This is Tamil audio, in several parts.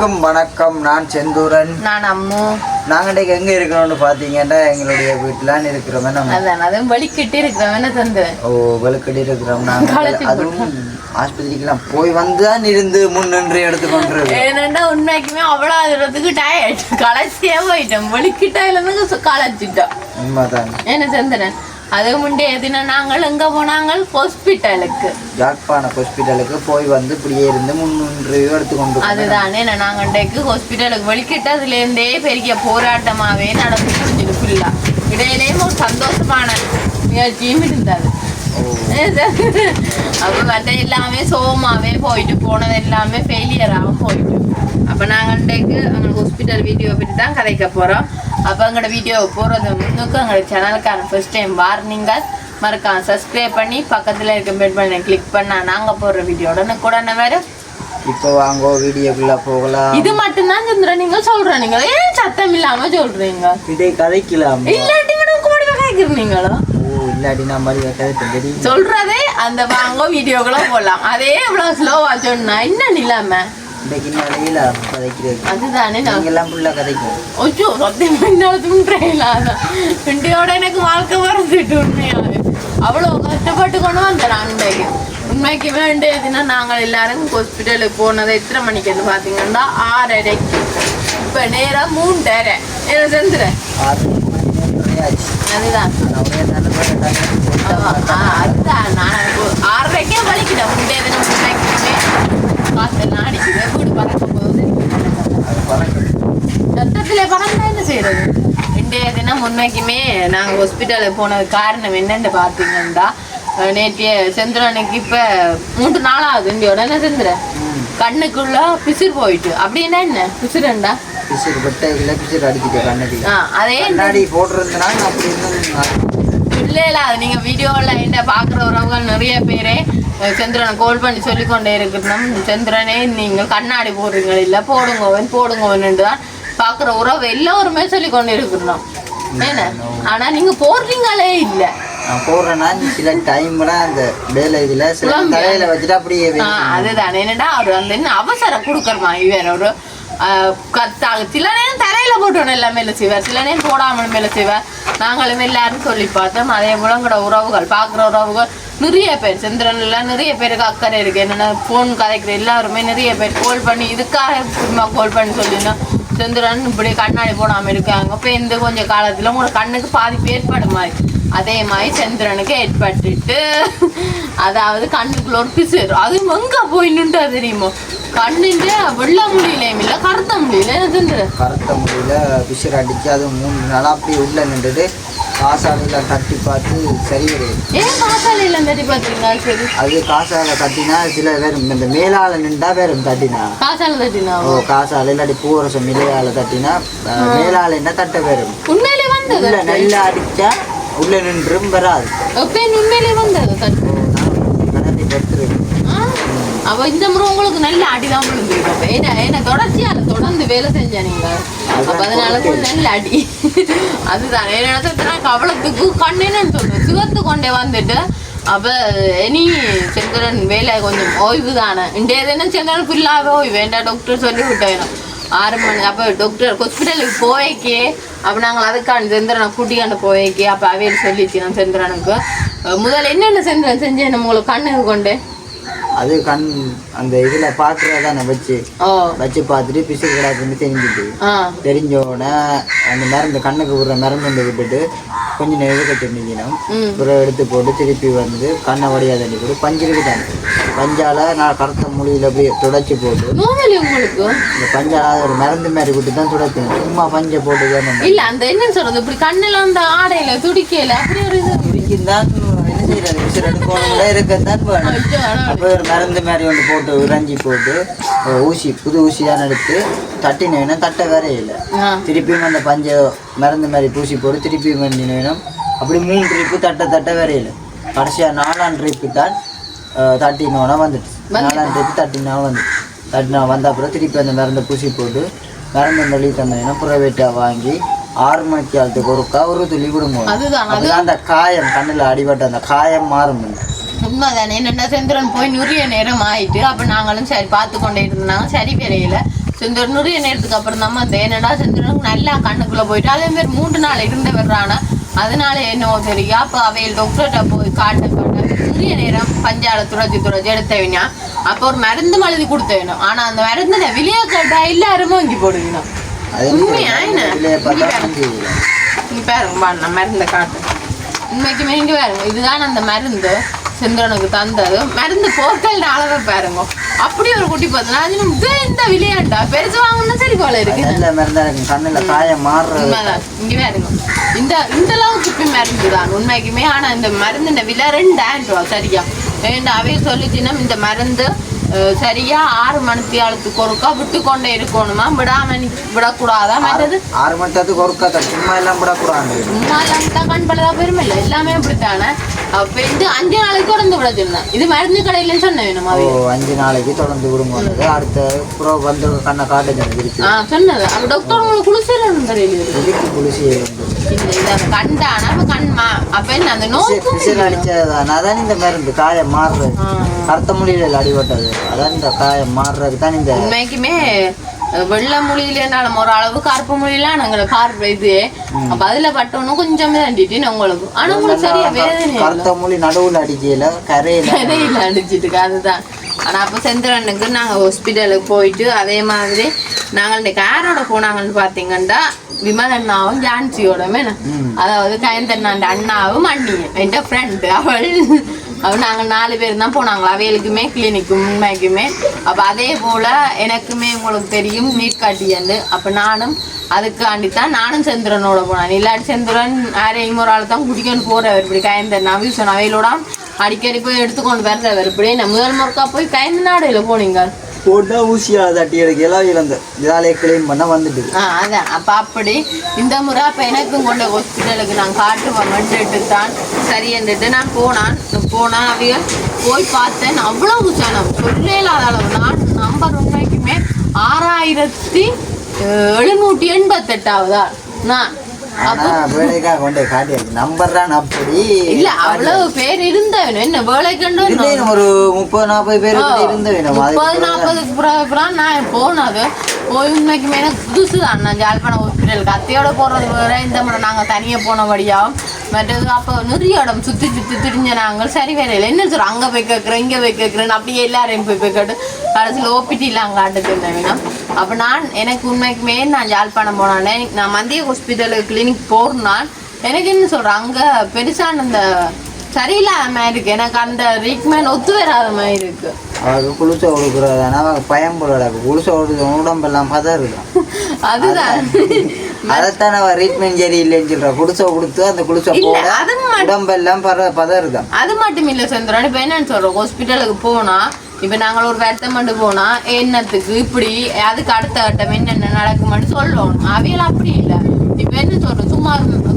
வணக்கம் வணக்கம். நான் செந்தூரன். நான் அம்மு. நாங்க இன்னைக்கு எங்க இருக்கிறோம்னு பாத்தீங்கன்னா எங்களுடைய வீட்டுலான் இருக்கிறோம் நம்ம. அதான் அதுவும் வலிக்கிட்டு இருக்கிறவன தந்துவேன் ஓ வெளுக்கடி இருக்கிறோம். நாங்க காலேஜுக்கு அதுவும் ஆஸ்பத்திரிக்கெல்லாம் போய் வந்து தான் இருந்து முன் நின்று எடுத்துக்கொண்டிருக்கு ஏனண்டா உண்மைக்குமே அவ்வளோ அதுறதுக்கு டயர்ட் களைச்சியே போயிட்டோம்? வலிக்கிட்டாயில இருந்து களைச்சிட்டோம் உண்மைதான். என்ன சந்திரன்? அது முண்டே எதுனா நாங்கள் எங்க போனாங்க ஹாஸ்பிட்டலுக்கு. யாழ்ப்பாண ஹாஸ்பிட்டலுக்கு போய் வந்து இப்படியே இருந்து முன் நின்று எடுத்துக்கொண்டு அதுதானே நாங்கள் இன்றைக்கு ஹாஸ்பிட்டலுக்கு வலிக்கிட்டு அதுலேருந்தே பெரிய போராட்டமாகவே நடந்து முடிஞ்சது ஃபுல்லா இடையிலேயும் ஒரு சந்தோஷமான முயற்சியும் இருந்தது. அப்போ மற்ற எல்லாமே சோகமாகவே போயிட்டு போனது எல்லாமே ஃபெயிலியராகவும் போயிட்டு அப்போ நாங்கள் இன்றைக்கு எங்களுக்கு ஹாஸ்பிட்டல் வீடியோ பற்றி தான் கதைக்க போகிறோம் அப்போ எங்களோட வீடியோ போகிறது முன்னுக்கு எங்களோட சேனலுக்கான ஃபர்ஸ்ட் டைம் வார்னிங்க மறக்காம சப்ஸ்கிரைப் பண்ணி பக்கத்தில் இருக்க பெல் பண்ணி கிளிக் பண்ணால் நாங்கள் போடுற வீடியோ உடனே வேறு இப்போ வாங்கோ வீடியோக்குள்ள போகலாம் இது மட்டும்தான் சந்திரன் நீங்க சொல்றீங்க ஏன் சத்தம் இல்லாம சொல்றீங்க இதை கதைக்கலாம் இல்லாட்டி முடிவு கேக்குறீங்களோ ஓ இல்லாட்டி நான் மாதிரி கதைத்து தெரியும் சொல்றதே அந்த வாங்க வீடியோக்குள்ள போடலாம். அதே இவ்வளவு ஸ்லோவா சொன்னா என்ன நிலைமை? நிலையில கதைக்கிறது அதுதானே நான் நீங்க எல்லாம் ஃபுல்லா கதைக்கும் ஒச்சோ சத்தியமா இன்னொருத்தும் ட்ரெயிலாத இண்டியோட எனக்கு வாழ்க்கை வரதுட்டு உண்மையாவே அவ்வளோ கஷ்டப்பட்டு கொண்டு வந்தேன் நான் இன்றைக்கு உண்மைக்கு வேண்டியதுன்னா நாங்கள் எல்லாரும் ஹாஸ்பிட்டலுக்கு போனது எத்தனை மணிக்கு பார்த்தீங்கன்னா ஆறரைக்கு. இப்போ நேரம் மூன்றரை. என்ன செஞ்சுறேன். அதுதான். அதுதான் நான் ஆறரைக்கே வலிக்கிட்டேன் முந்தைய தினம் முன்னைக்குமே காத்தெல்லாம் அடிக்குது வீடு பறக்கும் போது சத்தத்திலே பறந்தா என்ன செய்யறது இன்றைய தினம் முன்னைக்குமே நாங்கள் ஹாஸ்பிட்டலுக்கு போனது காரணம் என்னன்னு பார்த்தீங்கன்னா அஹ், நேற்றைய செந்திரனுக்கு இப்போ மூன்று நாளாகுது இந்தியோட என்ன செந்திர கண்ணுக்குள்ள பிசிறு போயிட்டு அப்படின்னா என்ன பிசிறுண்டா பிசிறு வெட்டை இல்லை பிசிறு கண்ணடி. ஆ அதே கண்ணாடி போட்டிருந்தனால அப்படி இருந்தது இல்ல இல்ல அது நீங்க வீடியோல என்ன பாக்குற உறவுகள் நிறைய பேரே சந்திரனை கோல் பண்ணி சொல்லிக் கொண்டே இருக்கணும் சந்திரனே நீங்க கண்ணாடி போடுறீங்க. இல்ல போடுங்கவன் போடுங்கவன் தான் பாக்குற உறவு எல்லோருமே சொல்லிக் கொண்டே இருக்கணும் என்ன ஆனா நீங்க போடுறீங்களே இல்ல. நான் போடுறேன்னா சில டைம்ல அந்த வேலை இதுல சில குழம்பு. தலையில வச்சுட்டு அப்படியே அதுதான். என்னடா அவர் வந்து என்ன அவசரம் கொடுக்கறமா? இவர் ஒரு சில நேரம் தரையில போட்டோம் எல்லாம் மேல செய்வார். சில நேரம் போடாமல் மேல செய்வார். நாங்களும் எல்லாரும் சொல்லி பார்த்தோம். அதே போல எங்களோட உறவுகள் பார்க்குற உறவுகள் நிறைய பேர் சந்திரன்ல நிறைய பேருக்கு அக்கறை இருக்கு. என்னென்ன ஃபோன் கதைக்கிற எல்லாருமே நிறைய பேர் கோல் பண்ணி இதுக்காக சும்மா கோல் பண்ணி சொல்லியிருந்தோம். சந்திரன் இப்படி கண்ணாடி போடாமல் இருக்காங்க. இப்போ இந்த கொஞ்சம் காலத்தில் உங்களோட கண்ணுக்கு பாதிப்பு ஏற்படும் மாதிரி. அதே மாதிரி சந்திரனுக்கு ஏற்பட்டுட்டு அதாவது கண்ணுக்குள்ள ஒரு பிசுறு அது எங்க போய் நின்றா தெரியுமோ? கண்ணுன்ற வெள்ள முடியலையும் இல்ல கருத்த முடியல சந்திரன் கருத்த முடியல பிசிறு அடிச்சு அது மூணு நாளா அப்படியே உள்ள நின்றுட்டு காசாலையில தட்டி பார்த்து சரி கிடையாது ஏன் காசாலையில தட்டி பாத்தீங்களா சரி அது காசால தட்டினா சில பேர் இந்த மேலால நின்றா பேரும் தட்டினா. காசால தட்டினா? ஓ காசால இல்லாட்டி பூரசம் இலையால தட்டினா மேலால என்ன தட்ட பேரும் உண்மையிலே உள்ள நல்லா அடிச்சா உள்ள நின்றும் வராது. உண்மையிலே வந்தது தட்டு ஓ, நான் கடனை படுத்துருவேன் ஆ? அவ இந்த முறை உங்களுக்கு நல்ல அடிதான் விழுந்துருக்கு ஏன்னா ஏன்னா தொடர்ச்சியா அதை தொடர்ந்து வேலை செஞ்ச நீங்க. அப்ப அதனால நல்ல அடி. அதுதான். என்ன கவலத்துக்கு கண்ணேன்னு சொல்றேன் சிவத்து கொண்டே வந்துட்டு அப்ப இனி சந்திரன் வேலை கொஞ்சம் ஓய்வு தானே இன்றைய தினம் சந்திரன் ஃபுல்லாகவே ஓய்வு. வேண்டாம் டாக்டர் சொல்லி விட்டேன்? ஆறு மணி அப்போ டாக்டர் ஹாஸ்பிட்டலுக்கு போய்க்கே அப்போ நாங்கள் அதுக்கான சந்திரனை கூட்டிக்காண்டு போய்க்கே அப்போ அவையில் சொல்லிச்சு நான் சந்திரனுக்கு. முதல்ல என்னென்ன சந்திரன் செஞ்சேன் உங்களுக்கு கண்ணுக்கு கொண்டு? அது கண் அந்த இதுல பாக்குறதானே வச்சு வச்சு பார்த்துட்டு பிசிறு கிடாக்குன்னு தெரிஞ்சுட்டு தெரிஞ்ச உடனே அந்த மருந்து கண்ணுக்கு விடுற மருந்து விட்டுட்டு கொஞ்ச நேரம் இருக்க தெரிஞ்சுக்கணும். அப்புறம் எடுத்து போட்டு திருப்பி வந்து கண்ணை வடியா தண்ணி போட்டு பஞ்சு இருக்குதானே பஞ்சால நான் கருத்த மொழியில் அப்படியே துடைச்சி போட்டு இந்த பஞ்சால ஒரு மருந்து மாதிரி விட்டு தான் துடைக்கணும். சும்மா பஞ்சை போட்டு தான் இல்ல அந்த என்னன்னு சொல்றது? இப்படி கண்ணுல அந்த ஆடையில துடிக்கல அப்படி ஒரு இருக்குதான் செய்யறது விசிறு எடுக்கணும் இருக்கத்தான் வேணும். அப்போ ஒரு மருந்து மாதிரி ஒன்று போட்டு உறைஞ்சி போட்டு ஊசி புது ஊசி தான் எடுத்து தட்டினேன்னா தட்ட வேற இல்லை. திருப்பியும் அந்த பஞ்ச மருந்து மாதிரி பூசி போட்டு திருப்பியும் வேணும் அப்படி மூணு ட்ரிப்பு தட்ட தட்ட வரையில கடைசியாக நாலாம் ட்ரிப்பு தான் தட்டினோன்னா வந்துட்டு. நாலாம் ட்ரிப்பு தட்டினா வந்து தட்டினா வந்த அப்புறம் திருப்பி அந்த மருந்தை பூசி போட்டு மருந்து வெளியே தந்தேன்னா ப்ரைவேட்டாக வாங்கி ஆறு மணிக்கு ஒருக்கா ஒரு துளி விடும்போது அதுதான் அது அப்பதான் அந்த காயம் கண்ணில் அடிபட்ட அந்த காயம் மாறும். உண்மைதானே என்னென்ன செந்திரன் போய் நிறைய நேரம் ஆயிட்டு அப்ப நாங்களும் சரி பார்த்து கொண்டே இருந்தாங்க சரி பெறையில செந்தூர் நிறைய நேரத்துக்கு அப்புறம் தான் அந்த என்னடா செந்தூருக்கு நல்லா கண்ணுக்குள்ள போயிட்டு அதே மாதிரி மூன்று நாள் இருந்து வர்றானா அதனால என்னவோ தெரியும். அப்போ அவையில் டாக்டர்கிட்ட போய் காட்ட காட்ட நிறைய நேரம் பஞ்சால துரத்தி துரத்தி எடுத்தவனா அப்போ ஒரு மருந்து மழுதி கொடுத்த வேணும் ஆனா அந்த மருந்து வெளியே கேட்டா எல்லாரும் வாங்கி போடுவீங்க உண்மையா என்ன? கிலோ. இங்க பாருங்க நான் மருந்தை காட்டு உண்மைக்குமே இங்க பாருங்க இதுதான் அந்த மருந்து செந்திரனுக்கு தந்தது. மருந்து போக்கல் அளவை பாருங்க. அப்படி ஒரு குட்டி பார்த்தனா அது இது இந்த விளையாண்டா? பெருசு வாங்கணும்னா சரி போல இருக்கு. நல்ல மருந்தா இருக்கு. கண்ணுல காயம் மாறுறது இங்க பாருங்க. இந்த இந்த அளவுக்கு இப்ப மருந்து தான். உண்மைக்குமே. ஆனா இந்த மருந்து விலை ரூபா சரியா. ஏண்டா அவைய சொல்லிச்சுன்னா இந்த மருந்து சரியா ஆறு மணிக்கு ஆளுக்கு ஒருக்கா விட்டு கொண்டே இருக்கணுமா? விடாம விடக்கூடாதா? மற்றது? ஆறு மணி நேரத்துக்கு ஒருக்கா சும்மா எல்லாம் விடக்கூடாது. சும்மா இல்லாம கண் பலதா பெருமை இல்லை. எல்லாமே அப்படித்தானே? அப்ப இது அஞ்சு நாளைக்கு தொடர்ந்து விட சொன்னேன் இது மருந்து கடையிலன்னு சொன்னேன் வேணுமா? ஓ அஞ்சு நாளைக்கு தொடர்ந்து விடும்போது அடுத்த ப்ரோ வந்து கண்ணை திருப்பி ஆ சொன்னது. அப்ப டாக்டர் உங்களுக்கு குளிசல தெரியல திருப்பி குளிசி இந்த இதை கண்டானா அப்ப கண்மா அப்ப என்ன அந்த நோக்கு விசில் அடிச்சதுதான். அதான் இந்த மருந்து காயம் மாறுறது. கருத்த முடியல அடிபட்டது. அதான் இந்த காயம் மாறுறதுக்கு தான் இந்த உண்மைக்குமே வெள்ளை மொழியிலனாலும் ஒரு அளவு கருப்பு மொழியில நாங்கள பார்ப்ப இது. அப்ப அதுல பட்டோன்னு கொஞ்சம் தண்டிட்டு உங்களுக்கு. ஆனா உங்களுக்கு சரியா வேதனை. கருத்த மொழி நடுவுல அடிக்கல கரையில? இடையில அடிச்சிட்டு அதுதான். ஆனா அப்ப செந்திரனுக்கு நாங்க ஹாஸ்பிட்டலுக்கு போயிட்டு அதே மாதிரி நாங்கள் இன்னைக்கு யாரோட போனாங்கன்னு பாத்தீங்கன்னா விமல் அண்ணாவும் ஜான்சியோட. அதாவது கயந்தண்ணாண்ட அண்ணாவும் அண்ணியும். என் ஃப்ரெண்டு அவள். அவள் நாங்கள் நாலு பேர் தான் போனாங்களா? அவைகளுக்குமே கிளினிக்கும் உண்மைக்குமே. அப்போ அதே போல் எனக்குமே உங்களுக்கு தெரியும் நீட் காட்டியண்டு அப்போ நானும் அதுக்காண்டி தான் நானும் செந்திரனோட போனேன். இல்லாட்டி செந்திரன் யாரையும் ஒரு ஆள் தான் குடிக்கணும் போகிறவர் இப்படி கயந்தன் அவிசன் அவையிலோட அடிக்கடி போய் எடுத்துக்கொண்டு வர்றவர். இப்படி நான் முதல் முறைக்கா போய் கயந்த நாடையில் போனீங்க? போட்டா ஊசியால தட்டி எடுக்க எல்லாம் இழந்த. இதாலே கிளீன் பண்ண வந்துட்டு. ஆ அதான். அப்போ அப்படி இந்த முறை அப்போ எனக்கும் கொண்ட ஹாஸ்பிட்டலுக்கு நான் காட்டுவேன். வந்துட்டு தான் சரி என்றுட்டு நான் போனான். போனால் அவைய போய் பார்த்தேன். அவ்வளோ உச்சானம் சொல்லே இல்லாத அளவு. நான் நம்பர் உண்மைக்குமே ஆறாயிரத்தி எழுநூற்றி எண்பத்தெட்டாவதா? நான். அவ்வளவு பேர் இருந்தவன். என்ன வேலை கண்டு ஒரு முப்பது நாற்பது பேர் கிட்ட இருந்து வேணும் அது முப்பது பிறகு நான் போனது. போய் உண்மைக்குமே புதுசு தான். நான் ஜாழ்ப்பாணம் ஹாஸ்பிட்டலுக்கு அத்தையோட போகிறது வேறு. இந்த முறை நாங்கள் தனியாக போனபடியாகவும் மற்றது அப்போ நிறைய இடம் சுற்றி சுற்றி திரிஞ்ச நாங்கள். சரி வேற இல்லை. என்ன சொல்கிறோம் அங்கே போய் கேட்குறேன் இங்கே போய் கேட்குறேன் அப்படியே எல்லாரையும் போய் போய் கேட்டு கடைசியில் ஓபிடியில் அங்கே ஆட்டுக்கு அப்போ நான் எனக்கு உண்மைக்குமே நான் ஜாழ்ப்பாணம் போனானே. நான் மந்திய ஹாஸ்பிட்டலுக்கு கிளினிக் போறேன் எனக்கு என்ன சொல்கிறேன் அங்கே பெருசான இந்த சரியில்லாத மாதிரி இருக்குது எனக்கு அந்த ட்ரீட்மெண்ட் ஒத்து வராத மாதிரி இருக்குது அவருக்கு குளிச்ச கொடுக்குறது ஆனால் பயம் போல குளிச்ச கொடுக்க உடம்பெல்லாம் பதம் இருக்கும். அதுதான். அதைத்தான் அவன் ட்ரீட்மெண்ட் சரி இல்லைன்னு சொல்றா. குளிச்ச கொடுத்து அந்த குளிச்ச போட மட்டும் உடம்பெல்லாம் பத இருக்கும். அது மட்டும் இல்ல சந்திரன் இப்ப என்னன்னு சொல்றோம். ஹாஸ்பிட்டலுக்கு போனா இப்ப நாங்கள் ஒரு வருத்தம் பண்ணி போனா என்னத்துக்கு இப்படி அதுக்கு அடுத்த கட்டம் என்னென்ன நடக்குமான்னு சொல்லணும் அவையெல்லாம் அப்படி இல்ல. இப்ப என்ன சொல்றோம் சும்மா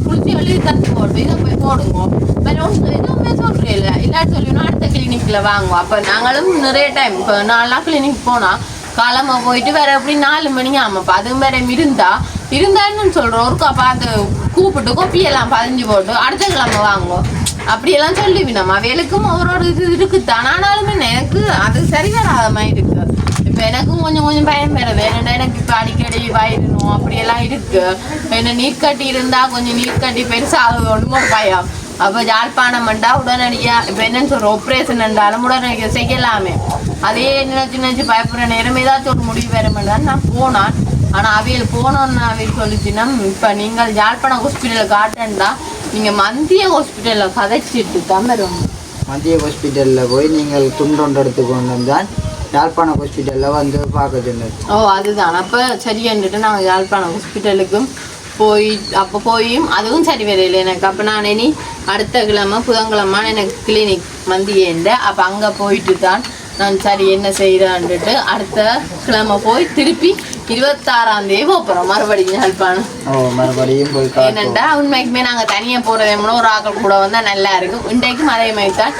குளிச்சு எழுதி தந்து போடுது இதை போய் போடுங்க வேற எதுவுமே சொல்றேன் இல்ல இல்லாட்டி சொல்லணும் அடுத்த கிளினிக்ல வாங்குவோம் அப்ப நாங்களும் நிறைய டைம் இப்ப நாலாம் கிளினிக் போனா காலமா போயிட்டு வேற எப்படி நாலு மணி ஆமாப்பா அதுவும் வேற இருந்தா இருந்தா என்னன்னு சொல்றோம் ஒரு கப்பா அந்த கூப்பிட்டு கொப்பியெல்லாம் பதிஞ்சு போட்டு அடுத்த கிழமை வாங்குவோம் அப்படியெல்லாம் சொல்லி நம்ம அவைகளுக்கும் ஒவ்வொரு இது இருக்குத்தான் ஆனாலும் எனக்கு அது சரி வராத மாதிரி இருக்கு இப்போ எனக்கும் கொஞ்சம் கொஞ்சம் பயம் வேற ஏன்னா எனக்கு இப்போ அடிக்கடி வயிறணும் அப்படியெல்லாம் இருக்கு என்ன நீர் கட்டி இருந்தா கொஞ்சம் நீர் கட்டி பெருசாக ஒரு பயம் அப்போ யாழ்ப்பாணம் பண்ணா உடனடியா இப்போ என்னன்னு சொல்றோம் ஆப்ரேஷன் என்றாலும் உடனடியாக செய்யலாமே. அதே நினைச்சு நினைச்சு பயப்படுற நேரம் ஏதாச்சும் ஒரு முடிவு வரமென்றால் நான் போனான் ஆனா அவையில் போனோன்னு அவையில் சொல்லிச்சுன்னா இப்ப நீங்கள் யாழ்ப்பாணம் ஹாஸ்பிட்டலில் காட்டேன்டா நீங்க மந்திய ஹாஸ்பிட்டல்ல கதைச்சிட்டு தான் வரும். மத்திய ஹாஸ்பிட்டலில் போய் நீங்கள் துண்டொன்று எடுத்து கொண்டு வந்தால் யாழ்ப்பாணம் ஹாஸ்பிட்டலில் வந்து பார்க்க சொன்னது ஓ அதுதான். அப்ப சரின்னுட்டு நாங்கள் யாழ்ப்பாணம் ஹாஸ்பிட்டலுக்கும் போய் அப்போ போயும். அதுவும் சரி வரையில எனக்கு. அப்போ நான் இனி அடுத்த கிழமை புதன்கிழமை எனக்கு கிளினிக் மந்தியேண்ட அப்போ அங்கே போயிட்டு தான் நான் சரி என்ன செய்கிறான்ட்டு அடுத்த கிழமை போய் திருப்பி இருபத்தாறாம் தேதி போகிறோம் மறுபடியும் ஓ மறுபடியும் போய் ஏனென்றா உண்மைக்குமே நாங்கள் தனியாக போகிறதே ஒரு ஆக்கள் கூட வந்தால் நல்லா இருக்கும். இன்றைக்கும் அதே மாதிரி தான்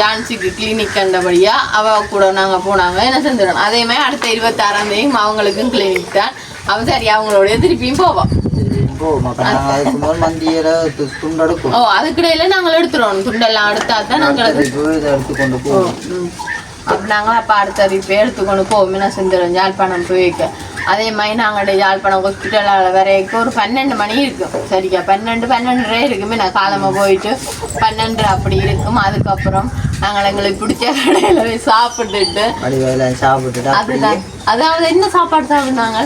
ஜான்சிக்கு கிளினிக் கண்டபடியா அவ கூட நாங்கள் போனாங்க. என்ன செஞ்சிடணும் அதே மாதிரி அடுத்த இருபத்தாறாம் தேதியும் அவங்களுக்கும் கிளினிக் தான். அவ சரி அவங்களோட திருப்பியும் போவோம். ஓ அதுக்கிடையில நாங்கள் எடுத்துருவோம் துண்டெல்லாம் எடுத்தா தான் நாங்கள் நாங்களும் அப்போ அடுத்த இப்போ எடுத்துக்கொண்டு போவோம். என்ன செஞ்சிடும் யாழ்ப்பாணம் போய் வைக்க அதே மாதிரி நாங்கள் யாழ்ப்பாணம் ஹாஸ்பிட்டலில் வரைக்கும் ஒரு பன்னெண்டு மணி இருக்கும். சரிக்கா பன்னெண்டு பன்னெண்டரை இருக்குமே. நான் காலமாக போயிட்டு பன்னெண்டு அப்படி இருக்கும். அதுக்கப்புறம் நாங்கள் எங்களுக்கு பிடிச்ச கடையில் போய் சாப்பிட்டுட்டு அதுதான். அதாவது என்ன சாப்பாடு சாப்பிடுனாங்க?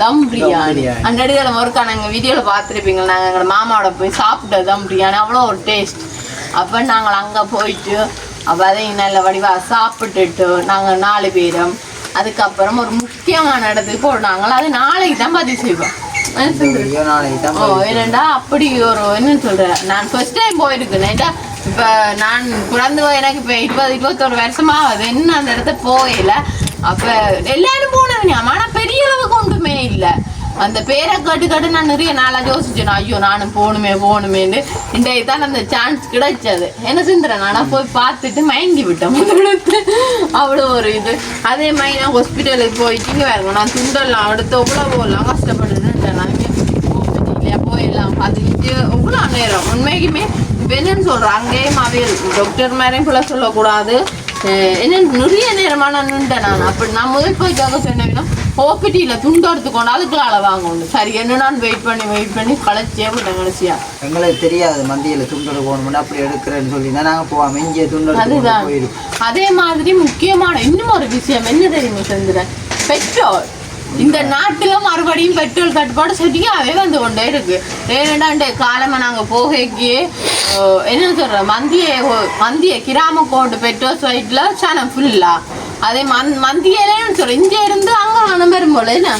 தம் பிரியாணி. அந்த அடியில் ஒருக்கா நாங்கள் வீடியோவில் பார்த்துருப்பீங்க நாங்கள் எங்களோட மாமாவோட போய் சாப்பிட்டது தம் பிரியாணி. அவ்வளோ ஒரு டேஸ்ட் அப்போ நாங்கள் அங்கே போயிட்டு அப்போ அதையும் நல்ல வடிவாக சாப்பிட்டுட்டு நாங்கள் நாலு பேரும் அதுக்கப்புறம் ஒரு முக்கியமான இடத்துக்கு போனாங்களா அது நாளைக்கு தான் பதிவு செய்வோம். என்ன ஓ. ஏனண்டா அப்படி ஒரு என்னன்னு சொல்றேன் நான் ஃபர்ஸ்ட் டைம் போயிருக்கேன் ஏன்டா? இப்ப நான் பிறந்து போய் எனக்கு இப்ப இருபது இருபத்தொரு வருஷமா ஆகுது என்ன அந்த இடத்த போகல அப்ப எல்லாரும் போனவங்க ஆனா பெரிய அளவுக்கு ஒன்றுமே இல்ல. அந்த பேரை கட்டு கட்டு நான் நிறைய நாளா யோசிச்சேன் ஐயோ நானும் போகணுமே போகணுமேன்னு. இன்றைக்கு தான் அந்த சான்ஸ் கிடைச்சது. என்ன செஞ்சுறேன் நானா போய் பார்த்துட்டு மயங்கி விட்டேன் முதலெடுத்து அவ்வளோ ஒரு இது. அதே மாதிரி நான் ஹாஸ்பிட்டலுக்கு போயிட்டு இங்கே நான் துண்டெல்லாம் அடுத்து எவ்வளோ போகலாம் கஷ்டப்பட்டுட்டு நான் இல்லையா போயிடலாம் பார்த்துக்கிட்டு எவ்வளோ நேரம்? உண்மைக்குமே இப்போ என்னன்னு சொல்கிறேன் அங்கேயும் அவையல் டாக்டர் மாதிரியும் பிள்ளை சொல்லக்கூடாது. என்ன நிறைய நேரமாக நான் நின்றேன் நான் அப்படி நான் முதல் போய்க்காக சொன்னேன்னா ஓபிடியில் துண்டு எடுத்துக்கொண்டு அதுக்குள்ள வாங்கணும் சரி என்ன நான் வெயிட் பண்ணி வெயிட் பண்ணி களைச்சே விட்டேன் கடைசியா. எங்களுக்கு தெரியாது மந்தியில துண்டு போகணும்னு அப்படி எடுக்கிறேன்னு சொல்லி. தான் நாங்கள் போவோம் இங்கே துண்டு கொண்டு அதுதான். அதே மாதிரி முக்கியமான இன்னும் ஒரு விஷயம் என்ன தெரியுமா செஞ்சுறேன் பெட்ரோல் இந்த நாட்டுல மறுபடியும் பெட்ரோல் தட்டுப்பாடு சரியாவே வந்து கொண்டே இருக்கு. ஏனெண்டாண்டு காலமா நாங்க போகைக்கு என்ன சொல்ற மந்திய மந்திய கிராம கோடு பெட்ரோல் சைட்ல சேனம் ஃபுல்லா அதே மந் மந்தியிலேன்னு சொல்ற இங்க இருந்து அங்க மனம் பெரும்போல என்ன?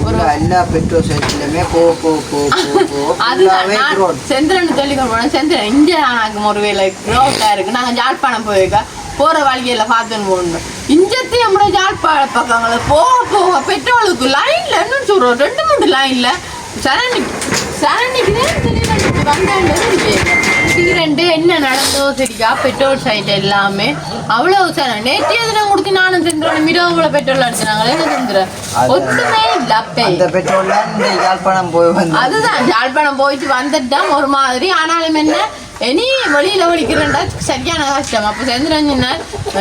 ஒரு எல்லா- பெட்ரோல் போ போ போ ரோட் செந்திரன் சொல்லி போனேன். செந்திரன் இங்க எனக்கு ஒரு வேலை ரோட்டா இருக்கு. நாங்க ஜாழ்ப்பாணம் போயிருக்க போற வழியில பார்த்துன்னு போகணும். இஞ்சத்து நம்மளோட ஜாழ்ப்பாண பக்கங்கள போக போக பெட்ரோலுக்கு லைன்ல என்ன சொல்றோம். ரெண்டு மூணு லைன்ல சரணி சரணிக்கு வந்தேன் ரெண்டு என்ன நடந்தோ சரிக்கா பெட்ரோல் சைட் எல்லாமே அவ்வளவு சார் நேற்றைய தினம் கொடுத்து நானும் செந்துறேன் மிரவுல பெட்ரோல் அடிச்சினாங்களே என்ன அது- ஒத்துமே இல்லை அப்பே. அந்த பெட்ரோல் தான் யாழ்ப்பாணம் போய் வந்து அதுதான். யாழ்ப்பாணம் போயிட்டு வந்துட்டான் ஒரு மாதிரி. ஆனாலும் என்ன? இனி வெளியில வலிக்கிறேன்டா சரியான கஷ்டம் அப்போ செந்துரஞ்சின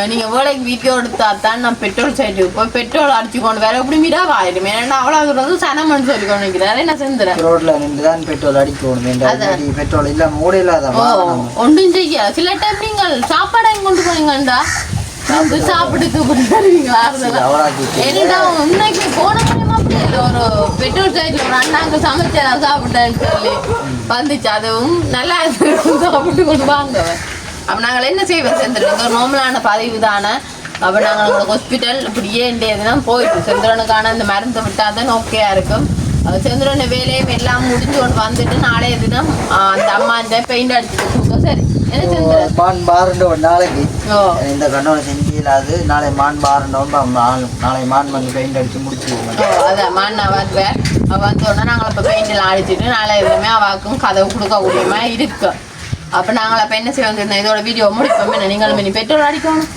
நீங்க வேலைக்கு வீடியோ எடுத்தா தான் நான் பெட்ரோல் சைட்டுக்கு போய் பெட்ரோல் அடிச்சு கொண்டு வேற எப்படி மீடாவா ஆயிடும் ஏன்னா அவ்வளோ தூரம் சனமன்னு சொல்லி கொண்டு நிற்கிறாரு என்ன செந்துறேன் ரோட்ல நின்று தான் பெட்ரோல் அடிக்கணும் பெட்ரோல் இல்லாம ஓட இல்லாத ஒன்றும் செய்ய சில டைம் நீங்கள் சாப்பாடு கொண்டு போனீங்கண்டா சாப்பிட்டு தூப்பிட்டு தருவீங்களா என்னடா இன்னைக்கு போன ஒரு பெட்ரோல் சைட்ல ஒரு அண்ணாங்க சமைச்சா சாப்பிட்டேன்னு சொல்லி வந்துச்சு. அதுவும் நல்லா சாப்பிட்டு கொண்டு வாங்க அப்போ நாங்கள் என்ன செய்வோம்? செந்திரன் ஒரு நார்மலான பதிவு தானே. அப்போ நாங்கள் உங்களுக்கு ஹாஸ்பிட்டல் இப்படியே இண்டியதுனா போயிட்டு செந்திரனுக்கான இந்த மருந்து விட்டால் தான் ஓகேயா இருக்கும். செந்திரன் வேலையும் எல்லாம் முடிஞ்சு கொண்டு வந்துட்டு நாளைய தினம் அந்த அம்மா இந்த பெயிண்ட் அடிச்சுட்டு. சரி என்ன செந்திரன் மான் பாருண்டு ஒரு நாளைக்கு இந்த கண்ணோட செஞ்சு இல்லாது நாளை மான் பாருண்டோம் நாளை மான் வந்து பெயிண்ட் அடிச்சு முடிச்சுருவோம். அதான் மண் வருவேன் அவ வந்தோடனே நாங்கள் இப்போ பெயிண்டில் அடிச்சுட்டு நாளை எதுவுமே அவாக்கும் கதவு கொடுக்கக்கூடியமா இருக்கு அப்போ நாங்கள் அப்போ என்ன செய்ய வந்திருந்தோம் இதோட வீடியோ முடிப்போம். என்ன நீங்களும் இனி பெட்ரோல் அடிக்கணும்.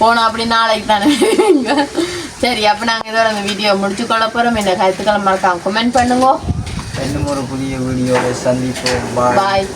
போனோம் அப்படி நாளைக்கு தானே. சரி அப்போ நாங்கள் இதோட இந்த வீடியோ முடிச்சு கொள்ள போகிறோம் இந்த கருத்துக்களை மறக்காம கமெண்ட் பண்ணுங்க. இன்னும் ஒரு புதிய வீடியோவை சந்திப்போம். பாய்